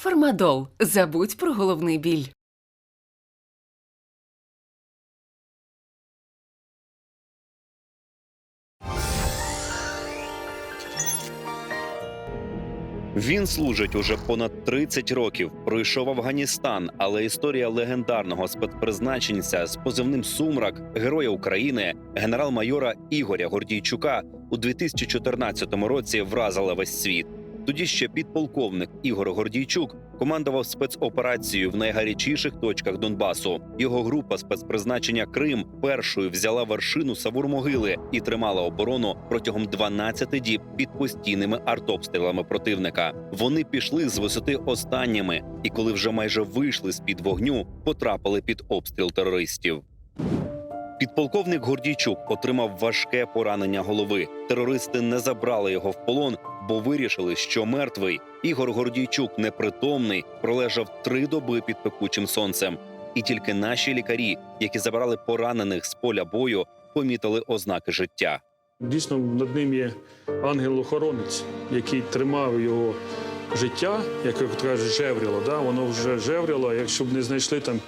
Фармадол. Забудь про головний біль. Він служить уже понад 30 років. Пройшов Афганістан, але історія легендарного спецпризначенця з позивним Сумрак, героя України, генерал-майора Ігоря Гордійчука у 2014 році вразила весь світ. Тоді ще підполковник Ігор Гордійчук командував спецоперацією в найгарячіших точках Донбасу. Його група спецпризначення Крим першою взяла вершину Савур-Могили і тримала оборону протягом 12 діб під постійними артобстрілами противника. Вони пішли з висоти останніми, і коли вже майже вийшли з під вогню, потрапили під обстріл терористів. Підполковник Гордійчук отримав важке поранення голови. Терористи не забрали його в полон, бо вирішили, що мертвий Ігор Гордійчук непритомний, пролежав три доби під пекучим сонцем. І тільки наші лікарі, які забрали поранених з поля бою, помітили ознаки життя. Дійсно, над ним є ангел-охоронець, який тримав його життя, як кажуть, жевріло. Да? Воно вже жевріло. Якщо б не знайшли там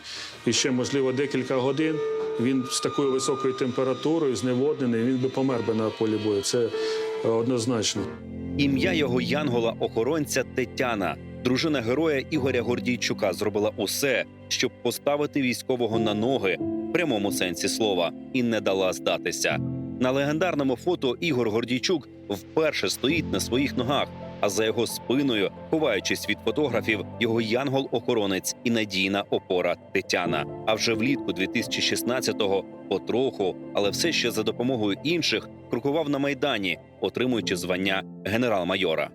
іще, можливо, декілька годин, він з такою високою температурою, зневоднений, він би помер би на полі бою. Це однозначно. Ім'я його янгола-охоронця Тетяна, дружина героя Ігоря Гордійчука, зробила усе, щоб поставити військового на ноги в прямому сенсі слова, і не дала здатися. На легендарному фото Ігор Гордійчук вперше стоїть на своїх ногах. А за його спиною, ховаючись від фотографів, його янгол-охоронець і надійна опора Тетяна. А вже влітку 2016-го потроху, але все ще за допомогою інших, крокував на майдані, отримуючи звання генерал-майора.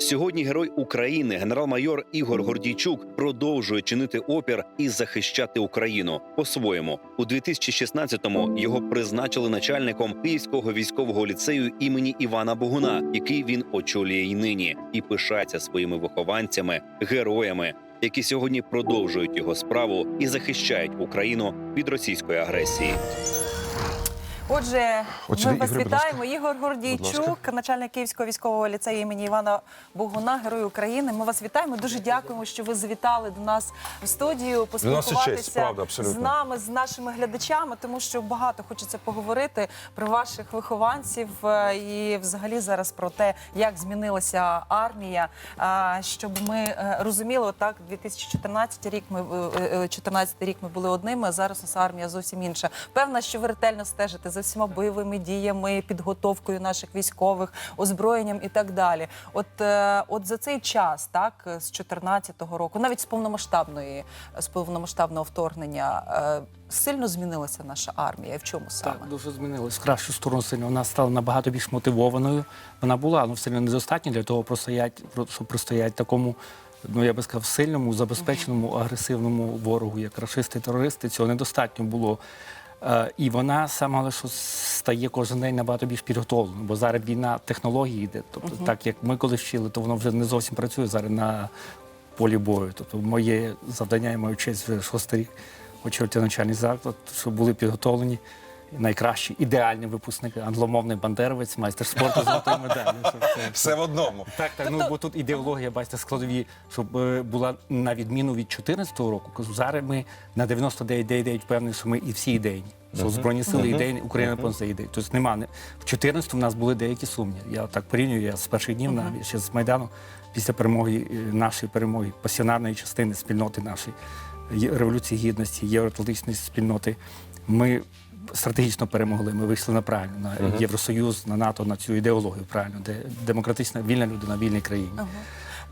Сьогодні герой України, генерал-майор Ігор Гордійчук, продовжує чинити опір і захищати Україну по-своєму. У 2016-му його призначили начальником Київського військового ліцею імені Івана Богуна, який він очолює й нині, і пишається своїми вихованцями, героями, які сьогодні продовжують його справу і захищають Україну від російської агресії. Отже, Отже, ми вас Ігор, вітаємо. Ігор Гордійчук, начальник Київського військового ліцею імені Івана Богуна, Герой України. Ми вас вітаємо. Дуже дякуємо, що ви завітали до нас в студію, нас честь, поспілкуватися правда, абсолютно. з нами, з нашими глядачами, тому що багато хочеться поговорити про ваших вихованців е, і взагалі зараз про те, як змінилася армія. А, Щоб ми е, розуміли, отак 2014 рік ми е, е, 14 рік ми були одними, а зараз у нас армія зовсім інша. Певна, що ви ретельно стежите за всіма бойовими діями, підготовкою наших військових, озброєнням і так далі. От, е, от за цей час, так з 14-го року, навіть з повномасштабної з повномасштабного вторгнення, е, сильно змінилася наша армія. І в чому саме? Так, дуже змінилось в кращу сторону сильно. Вона стала набагато більш мотивованою. Вона була ну, сильно недостатньо для того, простоять, щоб простояти такому, ну я би сказав, сильному, забезпеченому, агресивному ворогу, як рашисти, терористи. Цього недостатньо було. Е, і вона саме лише стає кожен день набагато більш підготовленою, бо зараз війна технології йде. Тобто, так як ми коли вчили, то воно вже не зовсім працює зараз на полі бою. Тобто, моє завдання і мою честь вже шостий рік очолити навчальний заклад, щоб були підготовлені найкращі ідеальні випускники, англомовний бандеровець, майстер спорту з золотою медаллю. Все в одному. Так, так. Ну бо тут ідеологія, бачите, складові, щоб е, була на відміну від 14-го року. Кажу, зараз ми на 99,9 впевнені, що ми і всі ідейні. Що збройні сили ідейні, Україна повністю ідеї. Тобто нема не- в 14-му в нас були деякі сумніви. Я так порівнюю, я з перших днів навіть ще з Майдану, після перемоги е, нашої перемоги, пасіонарної частини спільноти нашої революції гідності, євроатлантичної спільноти. Ми стратегічно перемогли. Ми вийшли на правильно на Євросоюз, на НАТО, на цю ідеологію правильно, де демократична вільна людина в вільній країні.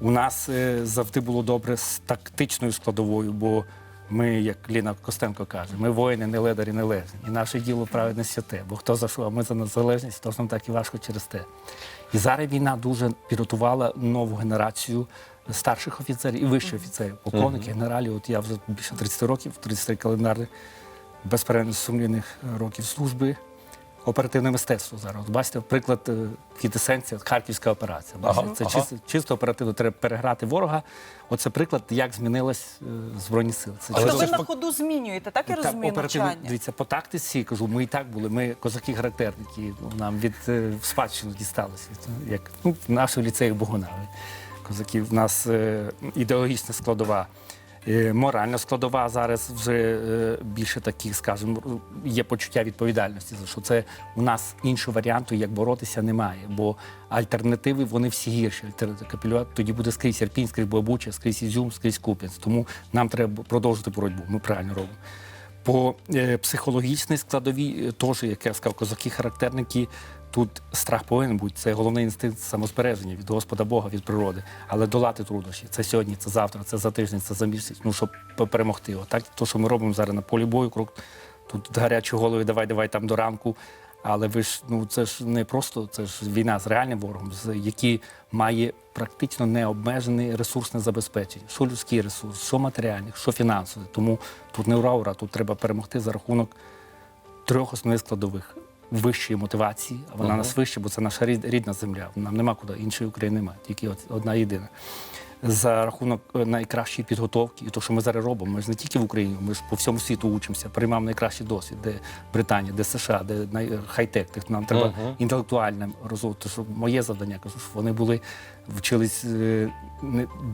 У нас е, завжди було добре з тактичною складовою, бо ми, як Ліна Костенко каже, ми воїни, не ледарі, не лежні. І наше діло праведне святе. Бо хто за що, а ми за незалежність, то ж нам так і важко через те. І зараз війна дуже підготувала нову генерацію старших офіцерів і вищих офіцерів, полковників, генералів. От я вже більше 30 років, 33 календарних безперервно сумлінних років служби. Оперативне мистецтво зараз. Бачите, приклад е, квітесенція, Харківська операція. Бачите, Ага, це ага. чисто, чисто оперативно треба переграти ворога. Оце приклад, як змінились е, збройні сили. Це Але Тобто ви на ходу змінюєте, так я так, розумію, оперативно, навчання? дивіться, по тактиці кажу, ми і так були. Ми козаки-характерники, ну, нам від е, в спадщину дісталося. Як ну, в нашому ліцеї Богунави. козаків. У нас е, ідеологічна складова. Е, Моральна складова зараз вже е, більше таких, скажімо, є почуття відповідальності, за що це у нас іншого варіанту, як боротися, немає. Бо альтернативи вони всі гірші. Альтернативи капітулювати тоді буде скрізь Ірпінь, скрізь Бабуча, скрізь Ізюм, скрізь Куп'янськ. Тому нам треба продовжити боротьбу. Ми правильно робимо. По е, психологічній складовій, теж, як я сказав, козаки-характерники, тут страх повинен бути. Це головний інстинкт самозбереження від Господа Бога, від природи. Але долати труднощі. Це сьогодні, це завтра, це за тиждень, це за місяць, ну, щоб перемогти. Отак, то, що ми робимо зараз на полі бою, круг, тут гарячі голови, давай, давай там до ранку. Але ви ж ну це ж не просто це ж війна з реальним ворогом, з який має практично необмежене ресурсне забезпечення, що людський ресурс, що матеріальний, що фінансовий. Тому тут не ура-ура, тут треба перемогти за рахунок трьох основних складових вищої мотивації. А вона нас вища, бо це наша рід- рідна земля. Нам нема куди іншої України немає, тільки одна єдина. За рахунок е, найкращої підготовки, і то, що ми зараз робимо, ми ж не тільки в Україні, ми ж по всьому світу учимося, приймаємо найкращий досвід, де Британія, де США, де най- хай-тек. Тобто Нам треба інтелектуальне розвиток. Що моє завдання кажу, що вони були вчились, е,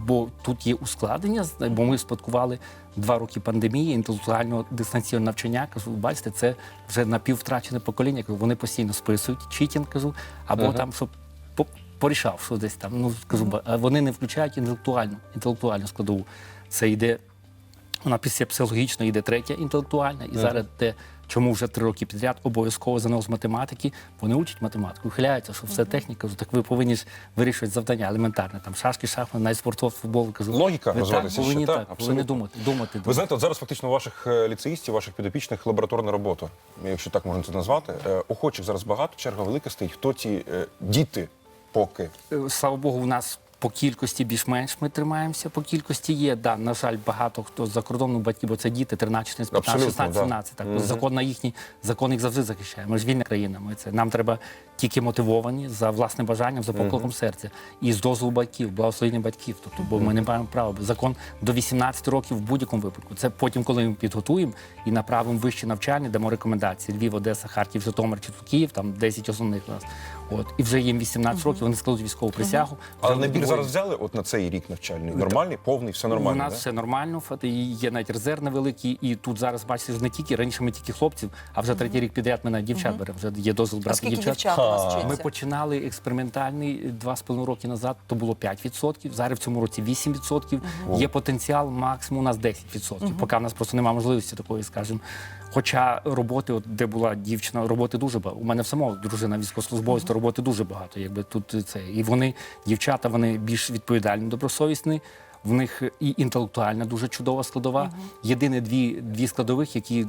бо тут є ускладнення, бо ми спадкували два роки пандемії, інтелектуального дистанційного навчання. Кажу, бачите, це вже напіввтрачене покоління. Кажу, вони постійно списують читінг, кажу, або там, щоб порішав, що десь там. Ну кажу, ба- а вони не включають інтелектуальну, інтелектуальну складову. Це йде. Вона після психологічно йде третя інтелектуальна, і зараз те, чому вже три роки підряд обов'язково ЗНО з математики, вони учать математику, ухиляються, що все техніка. Так ви повинні ж вирішувати завдання елементарне. Там шашки, шахмати, навіть спортов, футбол. Кажу, Логіка ви так розвиватися ще, так, повинні думати, думати. Ви знаєте, от зараз фактично у ваших е, ліцеїстів, ваших підопічних лабораторна робота, якщо так можна це назвати. Е, Охочих зараз багато, черга велика стоїть. Хто ці діти поки? Е, слава Богу, у нас по кількості більш-менш ми тримаємося. По кількості є, да, на жаль, багато хто за кордоном батьків, бо це діти 13, 14, 15, 16, 17. Так, закон на їхній, закон їх завжди захищає. Ми ж вільна країна. Ми це нам треба тільки мотивовані за власним бажанням, за покликом серця і з дозволу батьків, благословення батьків. Тобто, бо ми не маємо права. Закон до 18 років в будь-якому випадку. Це потім, коли ми підготуємо і направимо вище навчання, дамо рекомендації Львів, Одеса, Харків, Житомир чи Київ, там 10 основних нас. От і вже їм 18 років, вони складуть військову присягу. Але набір зараз взяли от на цей рік навчальний. Нормальний, повний, все нормально. у нас да? все нормально, фат- є навіть резерв невеликий. І тут зараз бачите, не тільки раніше ми тільки хлопців, а вже третій рік підряд ми навіть дівчат беремо. Вже є дозвіл брати дівчат. дівчат у вас вчиться? Ми починали експериментальний два з половиною роки назад. То було 5%, Зараз в цьому році 8%. Є потенціал, максимум у нас 10%. Поки в нас просто немає можливості такої, скажімо. Хоча роботи, от де була дівчина, роботи дуже багато. У мене в самого дружина військовослужбовець, роботи дуже багато. Якби тут це і вони, дівчата, вони більш відповідальні, добросовісні. В них і інтелектуальна дуже чудова складова. Єдине дві, дві складових, які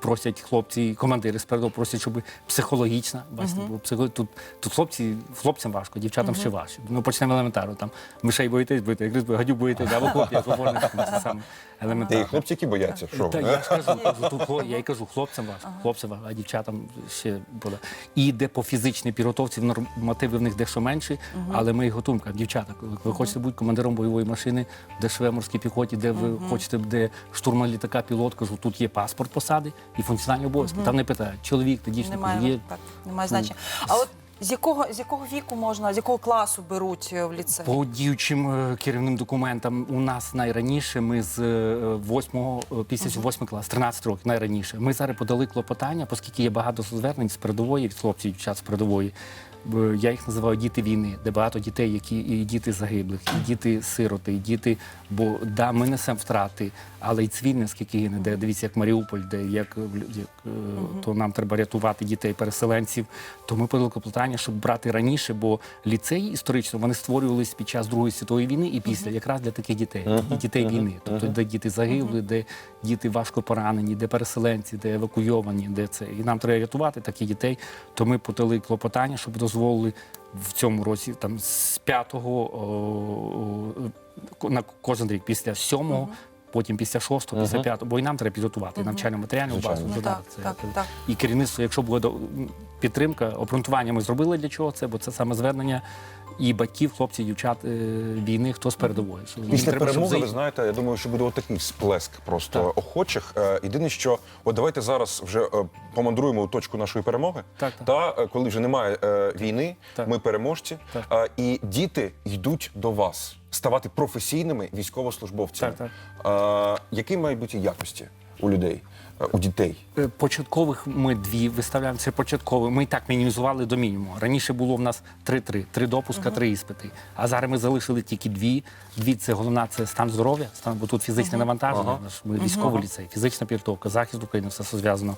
просять хлопці, і командири спереду просять, щоб психологічна. Бачите, бо психо... тут, тут хлопці, хлопцям важко, дівчатам ще важче. Ну почнемо елементарно. Там мишей боїтесь бити, як ви гадю боїтесь, або хлопці, це саме Та і елементарно. хлопці, які бояться, що Та, я ж кажу, тут я й кажу, хлопцям важко, хлопцям важко, а дівчатам ще буде. І де по фізичній підготовці нормативи в них дещо менші, але ми їх готуємо. Дівчата, коли ви хочете бути командиром бойової машини, де ШВ морській піхоті, де ви хочете, де штурма літака, пілот, кажу, тут є паспорт посади і функціональні обов'язки. Там не питають, чоловік, ти дійсно Немає, є. так, немає значення. А от з якого, з якого віку можна, з якого класу беруть е, в ліцей? По діючим е, керівним документам у нас найраніше ми з 8 після 8 клас, 13 років найраніше. Ми зараз подали клопотання, оскільки є багато звернень з передової від хлопців дівчат з передової. Б- Я їх називаю діти війни, де багато дітей, які і діти загиблих, і діти сироти, і діти. Бо да, ми несемо втрати, але й цивільне, скільки гине, де дивіться, як Маріуполь, де як, е, як е, то нам треба рятувати дітей, переселенців. То ми подали клопотання, щоб брати раніше, бо ліцеї історично вони створювалися під час Другої світової війни і після якраз для таких дітей, і дітей війни. Тобто, де діти загибли, де діти важко поранені, де переселенці, де евакуйовані, де це. І нам треба рятувати таких дітей. То ми подали клопотання, щоб дозволили в цьому році там з п'ятого на кожен рік, після сьомого. Потім після шостого, після п'ятого, бо і нам треба підготувати навчально матеріальну базу. Ну, додати. так, Це- так, так. І керівництво, якщо буде підтримка, обґрунтування ми зробили для чого це, бо це саме звернення і батьків, хлопців, дівчат е, війни, хто з передової. Після треба, щоб перемоги, ви знаєте, я думаю, що буде отакий сплеск просто Так. охочих. Е, Єдине, що от давайте зараз вже е, помандруємо у точку нашої перемоги. Так, так. Та коли вже немає війни, Так. ми переможці, Так. і діти йдуть до вас. Ставати професійними військовослужбовцями. Так, Е, які мають бути якості у людей, у дітей? Е, Початкових ми дві виставляємо. Це початкові. Ми і так мінімізували до мінімуму. Раніше було в нас три-три, три допуска, три іспити. А зараз ми залишили тільки дві. Дві це головна це стан здоров'я, стан, бо тут фізичне навантаження. наш Ми військовий ліцей, фізична підготовка, захист України, все зв'язано.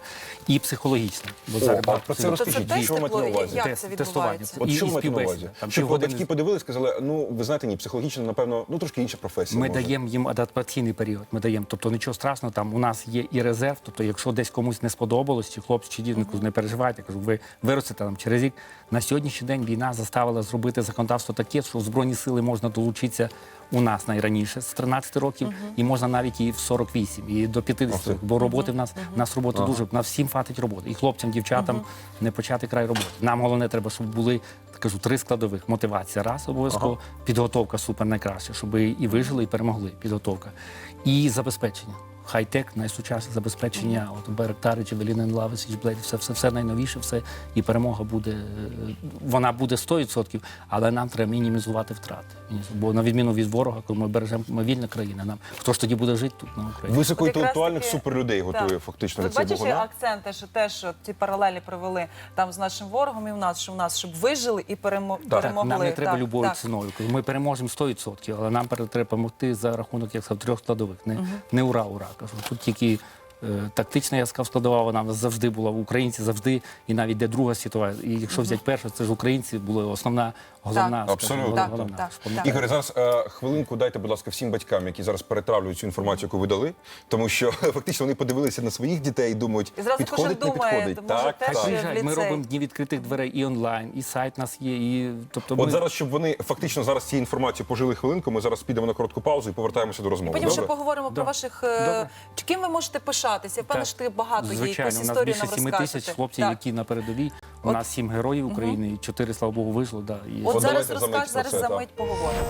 І психологічне. Бо О, зараз а багато про це Тобто розкажіть. це що ви маєте на тепло? увазі? Як це тестування. відбувається? От І- що і ви маєте на увазі? співбесіда. Там Щоб півгодини- батьки подивилися, сказали, ну ви знаєте, ні, психологічно, напевно, ну трошки інша професія. Ми може. даємо їм адаптаційний період. Ми даємо, тобто нічого страшного. Там у нас є і резерв. Тобто, якщо десь комусь не сподобалось, чи хлопці чи дівнику не переживайте, кажу, ви виростете там через рік. На сьогоднішній день війна заставила зробити законодавство таке, що в збройні сили можна долучитися у нас найраніше з 13 років, і можна навіть і в 48, і до 50 років. Бо роботи в нас в нас роботи дуже на всім хватить роботи. І хлопцям, дівчатам не почати край роботи. Нам головне треба, щоб були кажу, три складових: мотивація, раз обов'язково, підготовка супер найкраще, щоб і вижили, і перемогли. Підготовка. І забезпечення. Хай-тек, найсучасніше забезпечення, от Байрактари, Джевеліни, Лави, Січблейд, все, все, все найновіше, все, і перемога буде, вона буде 100%, але нам треба мінімізувати втрати. Бо на відміну від ворога, коли ми бережемо, ми вільна країна, нам хто ж тоді буде жити тут на Україні? Високоінтелектуальних якраз таки- суперлюдей готує Так. фактично ліцей бачиш, акценти, що теж от ті паралелі провели там з нашим ворогом і в нас, що в нас, щоб вижили і перемо... перемогли. Нам не треба Так, любою так. ціною. Ми переможемо 100%, але нам треба допомогти за рахунок як сказав, трьох складових. Не, не ура, ура. Тут тільки е, тактична я сказав, складова, вона завжди була в українці, завжди, і навіть де Друга світова. І якщо взяти першу, це ж українці були основна, головна. Так. Абсолютно. Так, головна. так, так. Ігоре, зараз е, хвилинку дайте, будь ласка, всім батькам, які зараз перетравлюють цю інформацію, яку ви дали, тому що фактично вони подивилися на своїх дітей і думають, І зразу підходить, кожен не думає, підходить. може, так, теж так. є- ми робимо дні відкритих дверей і онлайн, і сайт нас є, і тобто От ми... зараз, щоб вони фактично зараз цією інформацією пожили хвилинку, ми зараз підемо на коротку паузу і повертаємося до розмови. Потім ще Добре? поговоримо про ваших е, Добре. ким ви можете пишатися. Я впевнена, що ти багато є Звичайно, якусь історію більше 7 тисяч хлопців, які на передовій. У От- нас сім героїв України, чотири, слава Богу, вийшло. Да, і... От зараз давайте про зараз це, за так. мить поговоримо.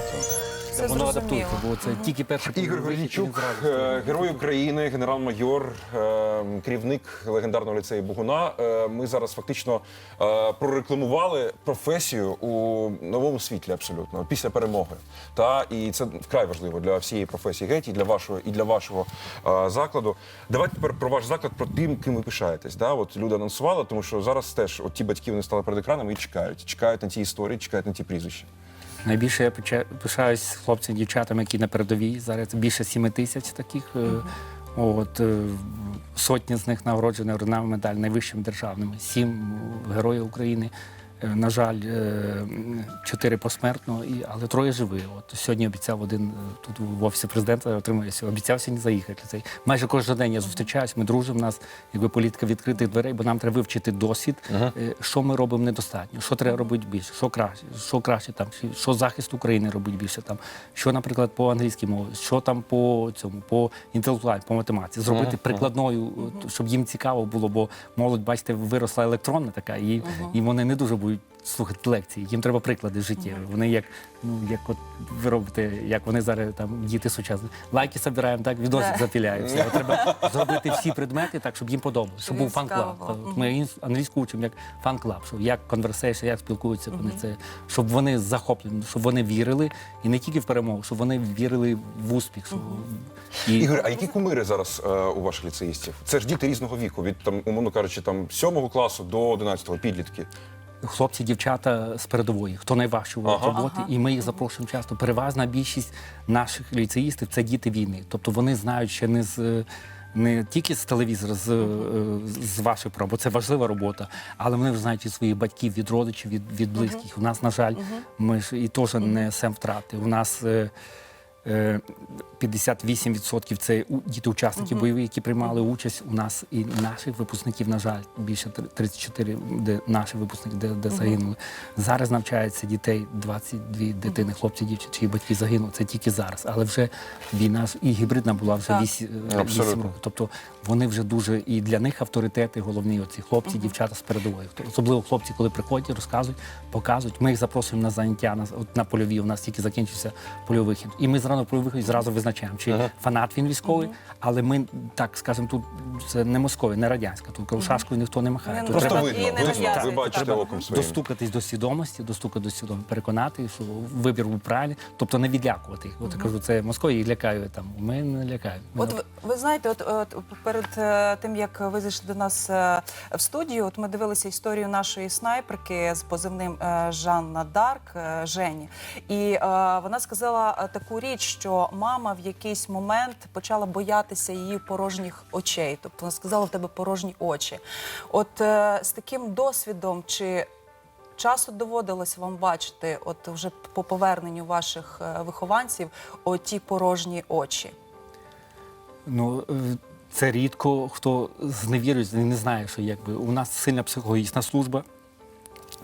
Все Воно адаптується, бо це тільки перший Ігор зразу е, герой України, генерал-майор, е, керівник легендарного ліцею Богуна. Е, Ми зараз фактично прорекламували професію у новому світлі абсолютно після перемоги. Та і це вкрай важливо для всієї професії геть, і для вашого і для вашого закладу. Давайте тепер про ваш заклад, про тим, ким ви пишаєтесь. Да? От люди анонсували, тому що зараз теж от ті батьки вони стали перед екранами і чекають. Чекають на ті історії, чекають на ті прізвища. Найбільше я пишаюсь хлопцям, дівчатами, які на передовій. Зараз більше 7 тисяч таких. е, От е, сотні з них нагороджені орденами медаль найвищими державними. Сім героїв України. Е, На жаль, е, чотири посмертно, але троє живі. От сьогодні обіцяв один е, тут в офісі президента отримується, обіцяв сьогодні заїхати. Цей майже кожен день я зустрічаюсь. Ми дружимо. Нас якби політика відкритих дверей, бо нам треба вивчити досвід, е, що ми робимо недостатньо, що треба робити більше, що краще, що краще там, що захист України робить більше там, що, наприклад, по англійській мові, що там по цьому, по інтелектуальній, по математиці, зробити прикладною, щоб їм цікаво було, бо молодь, бачите, виросла електронна така, і, і вони не дуже будуть слухати лекції. Їм треба приклади життєві. Вони як, ну як от ви робите, як вони зараз там діти сучасні. Лайки збираємо, так відосик запіляємо. Все. Треба зробити всі предмети так, щоб їм подобалося, щоб був фан-клаб. цікаво. От Ми ін- англійську учимо як фан-клаб, що як конверсейшн, як спілкуються вони це, щоб вони захоплені, щоб вони вірили і не тільки в перемогу, щоб вони вірили в успіх. Що... І... Ігор, а які кумири зараз е, у ваших ліцеїстів? Це ж діти різного віку, від там, умовно кажучи, там 7 класу до 11 підлітки. Хлопці, дівчата з передової, хто найважче в Ага. роботі, і ми їх запрошуємо часто. Переважна більшість наших ліцеїстів це діти війни. Тобто вони знають ще не з. Не тільки з телевізора, з, з вашої програми, бо це важлива робота, але вони вже знають від своїх батьків, від родичів, від, від близьких. У нас, на жаль, ми ж і теж не несемо втрати. У нас е, 58% це діти-учасники бойові, які приймали участь. У нас і наших випускників, на жаль, більше тр- 34, де наші випускники, де, де загинули. Зараз навчається дітей 22 дитини, хлопці, дівчата, чиї батьки загинули. Це тільки зараз. Але вже війна і гібридна була вже Так. 8, років. Тобто вони вже дуже і для них авторитети головні. Оці хлопці, дівчата з передової. Особливо хлопці, коли приходять, розказують, показують. Ми їх запрошуємо на заняття на, от на польові. У нас тільки закінчився польовий хід. І ми одразу при виході зразу визначаємо, чи фанат він військовий, але ми так скажемо, тут це не москові, не радянська. Тут шашкою ніхто не махає. Не Тут Просто треба- видно, видно, ви бачите так. оком своїм. достукатись до свідомості, достукати до свідомості, переконати, що вибір був правильний, тобто не відлякувати їх. От я кажу, це Москові їх лякаю там. Ми не лякаємо. От ви, ви знаєте, от, от перед е, тим як ви зайшли до нас е, в студію, от ми дивилися історію нашої снайперки з позивним е, Жанна Дарк Жені, і е, вона сказала таку річ, що мама в якийсь момент почала боятися її порожніх очей. Тобто вона сказала, в тебе порожні очі. От е, з таким досвідом чи Часто доводилось вам бачити, от вже по поверненню ваших е, вихованців, оті порожні очі. Ну, е, це рідко хто зневірюється, не знає, що якби у нас сильна психологічна служба.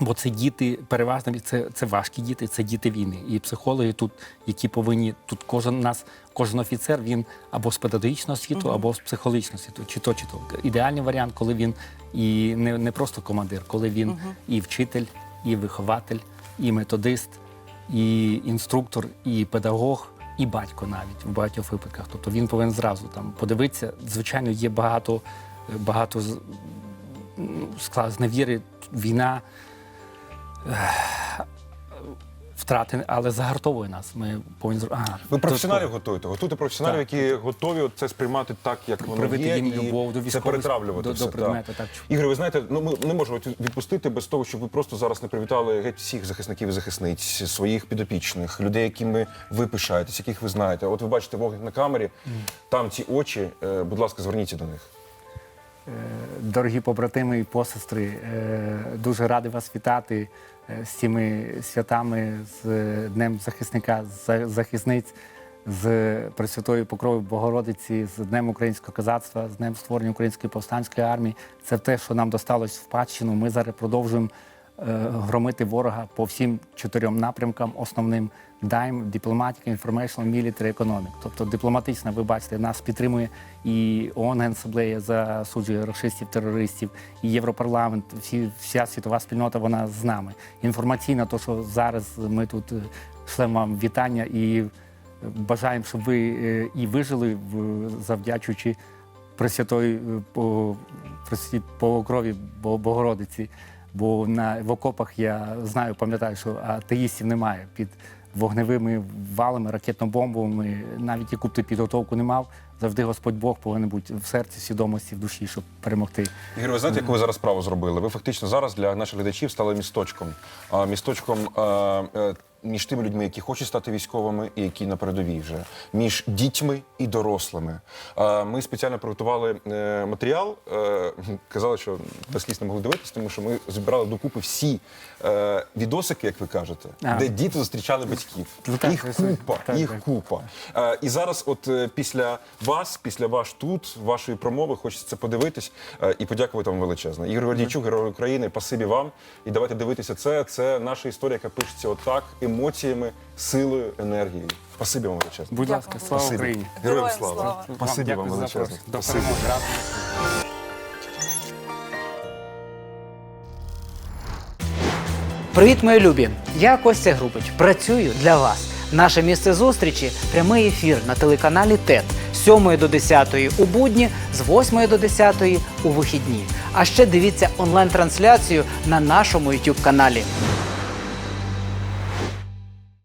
Бо це діти, переважно це, це важкі діти, це діти війни. І психологи тут, які повинні, тут кожен нас, кожен офіцер, він або з педагогічного світу, або з психологічного світу, чи то, чи то. Ідеальний варіант, коли він і не, не просто командир, коли він і вчитель, і вихователь, і методист, і інструктор, і педагог, і батько навіть в багатьох випадках. Тобто він повинен зразу там подивитися. Звичайно, є багато, багато з- ну, склад зневіри, війна. Втрати, але загартовує нас. Ми повинні ага, Ви професіоналів готуєте, готуєте професіоналів, які готові це сприймати так, як воно Привити є, їм і любов до це військових, перетравлювати до- все, до предмета, так. Ігор, ви знаєте, ну ми не можемо від- відпустити без того, щоб ви просто зараз не привітали геть всіх захисників і захисниць, своїх підопічних, людей, якими ви пишаєтесь, яких ви знаєте. От ви бачите вогник на камері, там ці очі. е, Будь ласка, зверніться до них. Дорогі побратими і посестри, е, дуже радий вас вітати е, з цими святами, з е, Днем захисника, з захисниць, з Пресвятої Покрови Богородиці, з Днем українського козацтва, з Днем створення української повстанської армії. Це те, що нам досталось в спадщину. Ми зараз продовжуємо е, громити ворога по всім чотирьом напрямкам основним Дайм, дипломатика, інформейшн, мілітарі, економік. Тобто дипломатична, ви бачите, нас підтримує і ООН Генасамблея засуджує расистів, терористів, і Європарламент, всі, вся світова спільнота вона з нами. Інформаційна, то що зараз ми тут е, шлемо вам вітання і бажаємо, щоб ви е, і вижили, завдячуючи Пресвятої е, по, по крові Богородиці. Бо на в окопах я знаю, пам'ятаю, що атеїстів немає під вогневими валами, ракетно-бомбовими, навіть яку б ти підготовку не мав, завжди Господь Бог повинен бути в серці, свідомості, в душі, щоб перемогти. Ви знаєте, яку ви зараз справу зробили? Ви фактично зараз для наших глядачів стали місточком. А, Місточком а, е, між тими людьми, які хочуть стати військовими і які на передовій вже, між дітьми і дорослими. Ми спеціально приготували е, матеріал. е, Казали, що без не могли дивитися, тому що ми збирали докупи всі е, відосики, як ви кажете, А. де діти зустрічали батьків. Їх купа, їх купа. І зараз, от після вас, після ваш тут, вашої промови, хочеться це подивитись і подякувати вам величезно. Ігор Гордійчук, герой України, пасибі вам. І давайте дивитися це. Це наша історія, яка пишеться отак, емоціями, силою, енергією. Спасибі вам величезно. Будь ласка, слава Спасибі. Україні! Героям Героям слава. слава. Спасибі вам Дякую за величезно. запрошення. До Спасибі. перемоги. Разом. Привіт, мої любі! Я Костя Грубич. Працюю для вас. Наше місце зустрічі прямий ефір на телеканалі ТЕТ з 7 до 10 у будні, з 8 до 10 у вихідні. А ще дивіться онлайн-трансляцію на нашому YouTube каналі.